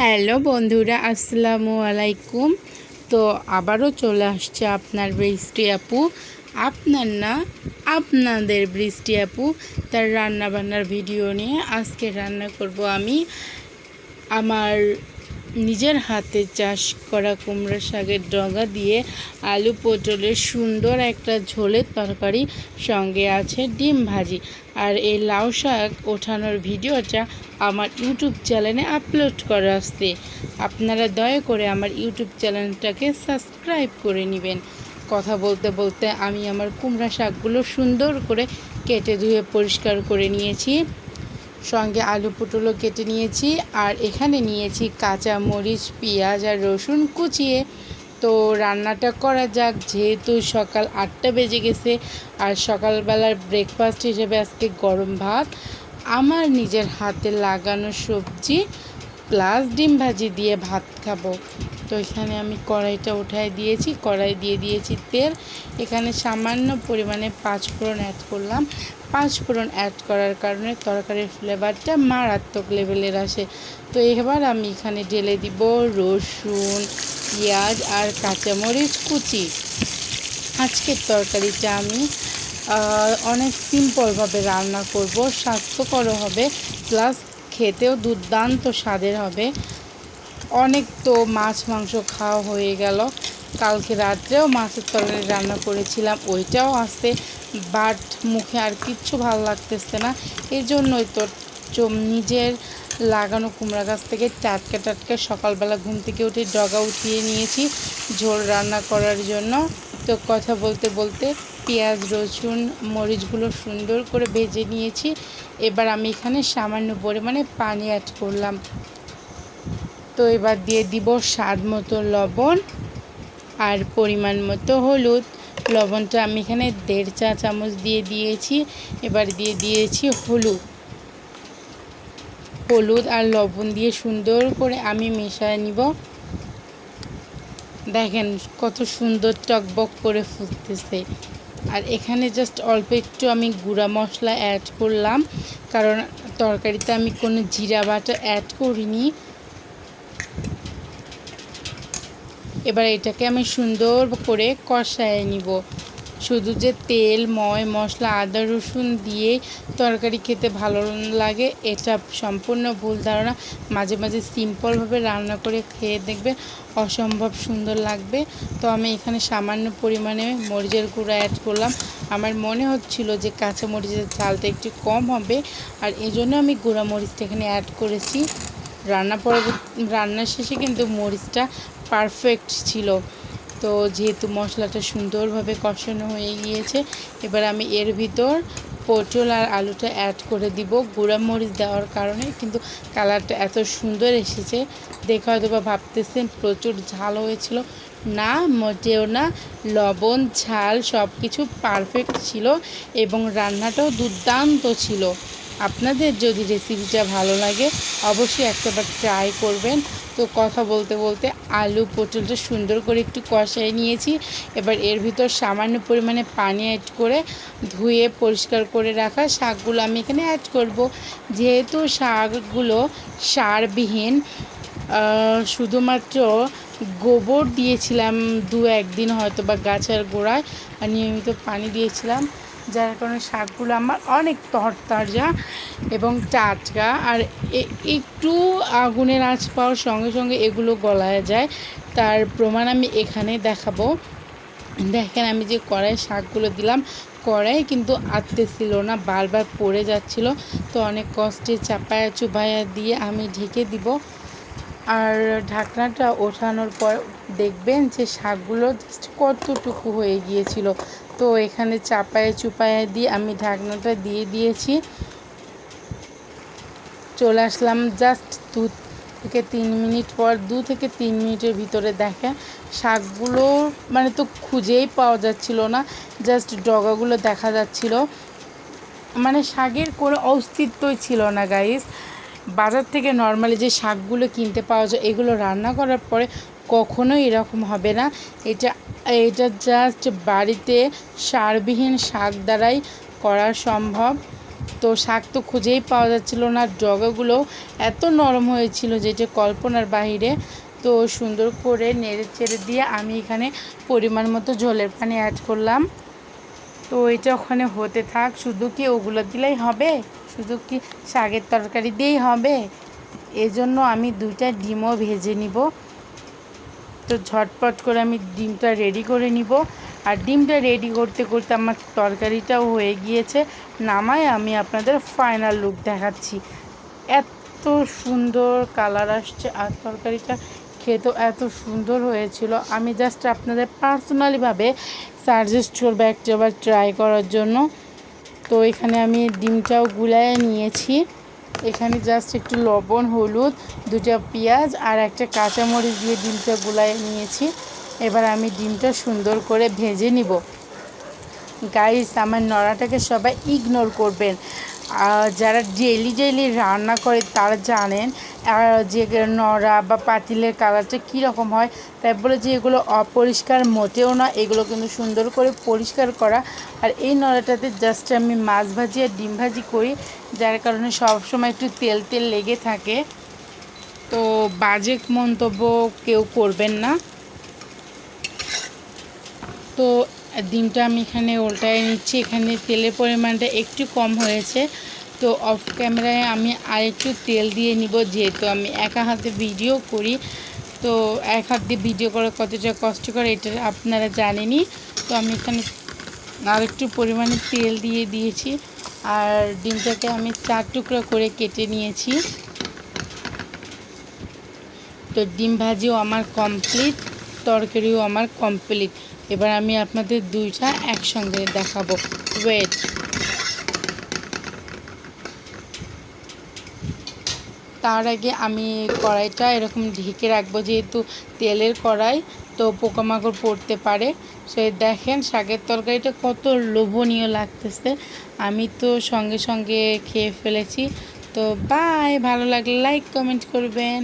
Hello বন্ধুরা, আসসালামু আলাইকুম। তো আবারও চলে আসছে আপনার বৃষ্টি আপু। আপনার না, আপনাদের বৃষ্টি আপু, তার রান্নাবান্নার ভিডিও নিয়ে আজকে রান্না করব আমি। আমার নিজের হাতে চাষ করা কুমড়া শাকের ডগা দিয়ে আলু পটলের সুন্দর একটা ঝোলের তরকারি সঙ্গে আছে ডিম ভাজি। আর এই লাউ শাক ওঠানোর ভিডিওটা আমার ইউটিউব চ্যানেলে আপলোড করা আসছে আপনারা দয়া করে আমার ইউটিউব চ্যানেলটাকে সাবস্ক্রাইব করে নেবেন। কথা বলতে বলতে আমি আমার কুমড়া শাকগুলো সুন্দর করে কেটে ধুয়ে পরিষ্কার করে নিয়েছি। সঙ্গে আলু পুটলও কেটে নিয়েছি আর এখানে নিয়েছি কাঁচা মরিচ, পেঁয়াজ আর রসুন কুচিয়ে। তো রান্নাটা করা যাক, যেহেতু সকাল আটটা বেজে গেছে আর সকালবেলার ব্রেকফাস্ট হিসেবে আজকে গরম ভাত। আমার নিজের হাতে লাগানো সবজি প্লাস ডিম ভাজি দিয়ে ভাত খাব। তো এখানে আমি কড়াইটা উঠায় দিয়েছি, কড়াই দিয়ে দিয়েছি তেল। এখানে সামান্য পরিমাণে পাঁচ ফোড়ন অ্যাড করলাম। পাঁচ ফোড়ন অ্যাড করার কারণে তরকারির ফ্লেভারটা মারাত্মক লেভেলের আসে। তো এবার আমি এখানে ঢেলে দিব রসুন, পেঁয়াজ আর কাঁচামরিচ কুচি। আজকের তরকারিটা আমি অনেক সিম্পলভাবে রান্না করব স্বাস্থ্যকর হবে। প্লাস খেতেও দুর্দান্ত স্বাদের হবে। অনেক তো মাছ, মাংস খাওয়া হয়ে গেল। কালকে রাত্রেও মাছের তরকারি রান্না করেছিলাম, ওইটাও আসতে বাট মুখে আর কিচ্ছু ভালো লাগতেছে না। এই জন্যই তো নিজের লাগানো কুমড়া গাছ থেকে টাটকা টাটকা সকালবেলা ঘুম থেকে উঠে ডগা উঠিয়ে নিয়েছি ঝোল রান্না করার জন্য। তো কথা বলতে বলতে পেঁয়াজ, রসুন, মরিচগুলো সুন্দর করে ভেজে নিয়েছি। এবার আমি এখানে সামান্য পরিমাণে পানি অ্যাড করলাম। তো এবার দিয়ে দিব স্বাদ মতো লবণ আর পরিমাণ মতো হলুদ। লবণটা আমি এখানে দেড় চা চামচ দিয়ে দিয়েছি। এবার দিয়ে দিয়েছি হলুদ। হলুদ আর লবণ দিয়ে সুন্দর করে আমি মেশায় নিব। দেখেন কত সুন্দর টকবক করে ফুটতেছে। আর এখানে জাস্ট অল্প একটু আমি গুঁড়া মশলা অ্যাড করলাম, কারণ তরকারিতে আমি কোনো জিরা বাটা অ্যাড করিনি। এবার এটাকে আমি সুন্দর করে কষায় নিব। শুধু যে তেল, ময়, মশলা, আদা, রসুন দিয়ে তরকারি খেতে ভালো লাগে, এটা সম্পূর্ণ ভুল ধারণা। মাঝে মাঝে সিম্পলভাবে রান্না করে খেয়ে দেখবে অসম্ভব সুন্দর লাগবে। তো আমি এখানে সামান্য পরিমাণে মরিচের গুঁড়ো অ্যাড করলাম। আমার মনে হচ্ছিল যে কাঁচা মরিচের চালটা একটু কম হবে, আর এই জন্য আমি গুঁড়া মরিচটা এখানে অ্যাড করেছি। রান্না পরবর্তী, রান্নার শেষে কিন্তু মরিচটা পারফেক্ট ছিল। তো যেহেতু মশলাটা সুন্দরভাবে কষানো হয়ে গিয়েছে, এবার আমি এর ভিতর পটল আর আলুটা অ্যাড করে দিব। গুঁড়া মরিচ দেওয়ার কারণে কিন্তু কালারটা এত সুন্দর এসেছে। দেখে হয়তো বা ভাবতেছেন, প্রচুর ঝাল হয়েছিল। না, মোটেও না, লবণ, ঝাল সব কিছু পারফেক্ট ছিল এবং রান্নাটাও দুর্দান্ত ছিল। আপনাদের যদি রেসিপিটা ভালো লাগে, অবশ্যই একটাবার ট্রাই করবেন। তো কথা বলতে বলতে আলু পটলটা সুন্দর করে একটু কষাই নিয়েছি। এবার এর ভিতর সামান্য পরিমাণে পানি অ্যাড করে ধুয়ে পরিষ্কার করে রাখা শাকগুলো আমি এখানে অ্যাড করব। যেহেতু শাকগুলো সারবিহীন শুধুমাত্র গোবর দিয়েছিলাম দু একদিন হয়তো বা গাছের গোড়ায় নিয়মিত পানি দিয়েছিলাম। যার কারণে শাকগুলো আমার অনেক তরতাজা এবং টাটকা। আর একটু আগুনের আঁচ পাওয়ার সঙ্গে সঙ্গে এগুলো গলায় যায়। তার প্রমাণ আমি এখানে দেখাবো। দেখেন, আমি যে কড়াই শাকগুলো দিলাম, কড়াই কিন্তু আটতেছিল না, বারবার পড়ে যাচ্ছিল। তো অনেক কষ্টে চাপায়া চুপায়া দিয়ে আমি ঢেকে দিব। আর ঢাকনাটা ওঠানোর পর দেখবেন যে শাকগুলো জাস্ট কতটুকু হয়ে গিয়েছিল। তো এখানে চাপায়ে চুপায়ে দিয়ে আমি ঢাকনাটা দিয়ে দিয়েছি। চলে আসলাম জাস্ট দু থেকে তিন মিনিট পর, দু থেকে তিন মিনিটের ভিতরে দেখেন শাকগুলো মানে তো খুঁজেই পাওয়া যাচ্ছিল না জাস্ট ডগাগুলো দেখা যাচ্ছিল। মানে শাকের কোনো অস্তিত্বই ছিল না গাইস বাজার থেকে নর্মালি যে শাকগুলো কিনতে পাওয়া যায়, এগুলো রান্না করার পরে কখনোই এরকম হবে না। এটা এটা জাস্ট বাড়িতে সারবিহীন শাক দ্বারাই করা সম্ভব। তো শাক তো খুঁজেই পাওয়া যাচ্ছিল না ডগাগুলো এত নরম হয়েছিল যেটা কল্পনার বাইরে তো সুন্দর করে নেড়ে চেড়ে দিয়ে আমি এখানে পরিমাণ মতো ঝোলের পানি অ্যাড করলাম। তো এটা ওখানে হতে থাক, শুধু কি ওগুলো দিলেই হবে? শুধু কি? শাকের তরকারি দিয়েই হবে। এজন্য আমি দুইটা ডিমও ভেজে নিব। তো ঝটপট করে আমি ডিমটা রেডি করে নিব। আর ডিমটা রেডি করতে করতে আমার তরকারিটাও হয়ে গিয়েছে। নামায় আমি আপনাদের ফাইনাল লুক দেখাচ্ছি। এত সুন্দর কালার আসছে। আর তরকারিটা খেতেও এত সুন্দর হয়েছিল। আমি জাস্ট আপনাদের পার্সোনালিভাবে সাজেস্ট করব একটাবার ট্রাই করার জন্য। তো এখানে আমি ডিমটাও গুলায় নিয়েছি। এখানে জাস্ট একটু লবণ, হলুদ, দুটা পেঁয়াজ আর একটা কাঁচামরিচ দিয়ে ডিমটা গুলায় নিয়েছি। এবার আমি ডিমটা সুন্দর করে ভেজে নিব। গাইস আমার নড়াটাকে সবাই ইগনোর করবেন। যারা ডেলি ডেলি রান্না করে তারা জানেন যে নড়া বা পাতিলের কালারটা কীরকম হয়। তাই বলে যে এগুলো অপরিষ্কার মোটেও না, এগুলো কিন্তু সুন্দর করে পরিষ্কার করা। আর এই নড়াটাতে জাস্ট আমি মাছ ভাজি আর ডিম ভাজি করি, যার কারণে সব সময় একটু তেল তেল লেগে থাকে। তো বাজে মন্তব্য কেউ করবেন না। তো ডিমটা আমি এখানে উল্টায় নিচ্ছি। এখানে তেলের পরিমাণটা একটু কম হয়েছে। তো অফ ক্যামেরায় আমি আরেকটু তেল দিয়ে নিব, যেহেতু আমি একা হাতে ভিডিও করি। তো এক হাত দিয়ে ভিডিও করা কতটা কষ্টকর এটা আপনারা জানেনই। তো আমি এখানে আরেকটু পরিমাণে তেল দিয়ে দিয়েছি। আর ডিমটাকে আমি চার টুকরো করে কেটে নিয়েছি। তো ডিম ভাজিও আমার কমপ্লিট তরকারিও আমার কমপ্লিট এবার আমি আপনাদের দুইটা একসঙ্গে দেখাবো। ওয়েট তার আগে আমি কড়াইটা এরকম ঢেকে রাখব, যেহেতু তেলের কড়াই, তো পোকামাকড় পড়তে পারে। সে দেখেন শাকের তরকারিটা কত লোভনীয় লাগতেছে। আমি তো সঙ্গে সঙ্গে খেয়ে ফেলেছি। তো বাই ভালো লাগলে লাইক কমেন্ট করবেন।